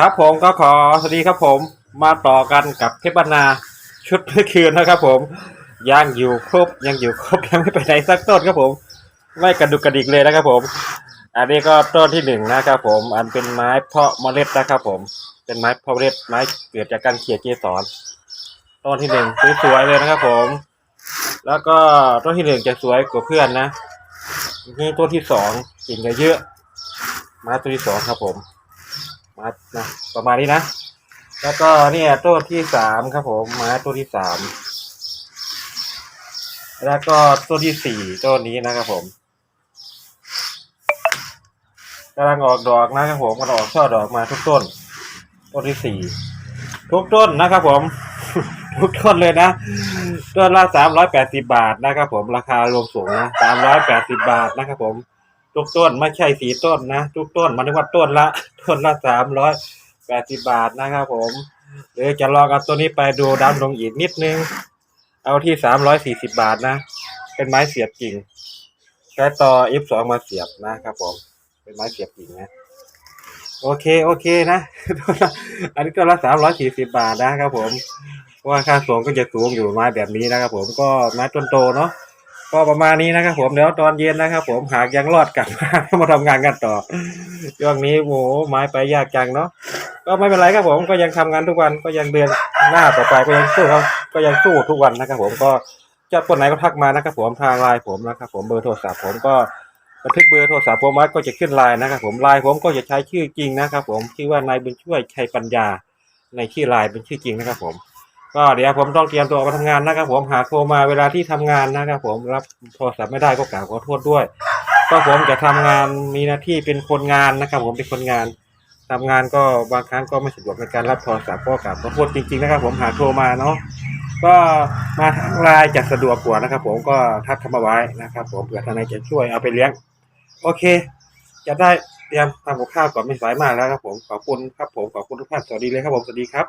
ครับผมก็ขอสวัสดีครับผมมาต่อกันกับเทพบรรณาชุดเมื่อคืนนะครับผมยังอยู่ครบยังอยู่ครบยังไม่ไปไหนสักต้นครับผม ไม่กระดุกกระดิกเลยนะครับผม อันนี้ก็ต้นที่หนึ่งนะครับผม อันเป็นไม้เพาะเมล็ดนะครับผม เป็นไม้เพาะเมล็ดไม้เกิดจากการเขี่ยเกสรต้นที่หนึ่งสวยๆเลยนะครับผม แล้วก็ต้นที่หนึ่งจะสวยกว่าเพื่อนนะนี่ต้นที่สองกิ่งจะเยอะไม้ต้นที่สองครับผม มานะประมาณนี้นะ แล้วก็เนี่ยต้นที่สามครับผมม้ต้นที่สามแล้วก็ต้นที่สี่ต้นนี้นะครับผมกำลังออกดอกนะครับผมกำลังออกช่อดอกมาทุกต้น ต้นที่สี่ทุกต้นนะครับผม ทุกต้นเลยนะต้นละสามร้อยแปดสิบาทนะครับผมราคารวมสูงนะสามร้อยแปดสิบาทนะครับผม ทุกต้นไม่ใช่สีต้นนะ ทุกต้นมันถึงว่าต้นละต้นละสามร้อยแปดสิบาทนะครับผม หรือจะลองเอาตัวนี้ไปดูดำลงอีกนิดนึง เอาที่สามร้อยสี่สิบาทนะ เป็นไม้เสียบกิ่งใช้ต่อ F2 มาเสียบนะครับผม เป็นไม้เสียบกิ่งนะโอเค โอเคนะ อันนี้ก็ละสามร้อยสี่สิบาทนะครับผมเพราะว่าค่าส่งก็จะสูงอยู่ไม้แบบนี้นะครับผมก็ไม้ต้นโตเนาะ ก็ประมาณนี้นะครับ ผมเดี๋ยวตอนเย็นนะครับ ผมหากยังรอดกลับมามาทำงานกันต่อช่วงนี้โหไม้ไปยากจังเนาะก็ไม่เป็นไรครับผมก็ยังทำงานทุกวันก็ยังเดินหน้าต่อไปก็ยังสู้ครับก็ยังสู้ทุกวันนะครับ ผมก็จะคนไหนก็ทักมานะครับ ผมทางไลน์ผมนะครับ ผมเบอร์โทรศัพท์ผมก็บันทึกเบอร์โทรศัพท์ผมไว้ก็จะขึ้นไลน์นะครับ ผมไลน์ผมก็จะใช้ชื่อจริงนะครับ ผมชื่อว่านายบุญช่วยชัยปัญญาในชื่อไลน์เป็นชื่อจริงนะครับ ผม ก็เดี๋ยวผมต้องเตรียมตัวมาทำงานนะครับผมหากโทรมาเวลาที่ทำงานนะครับผมรับโทรศัพท์ไม่ได้ก็กล่าวขอโทษด้วย ก็ผมจะทำงานมีหน้าที่เป็นคนงานนะครับ ผมเป็นคนงานทำงานก็บางครั้งก็ไม่สะดวกในการรับโทรศัพท์ก็กล่าวขอโทษจริงๆนะครับ ผมหากโทรมาเนาะก็มาทางไลน์จะสะดวกกว่านะครับ ผมก็ทักเข้ามาไว้นะครับ ผมเผื่อทนายจะช่วยเอาไปเลี้ยง โอเค จะได้เตรียมทำกับข้าวก่อนไม่สายมากแล้วครับผมขอบคุณครับผมขอบคุณทุกท่านสวัสดีเลยครับผมสวัสดีครับ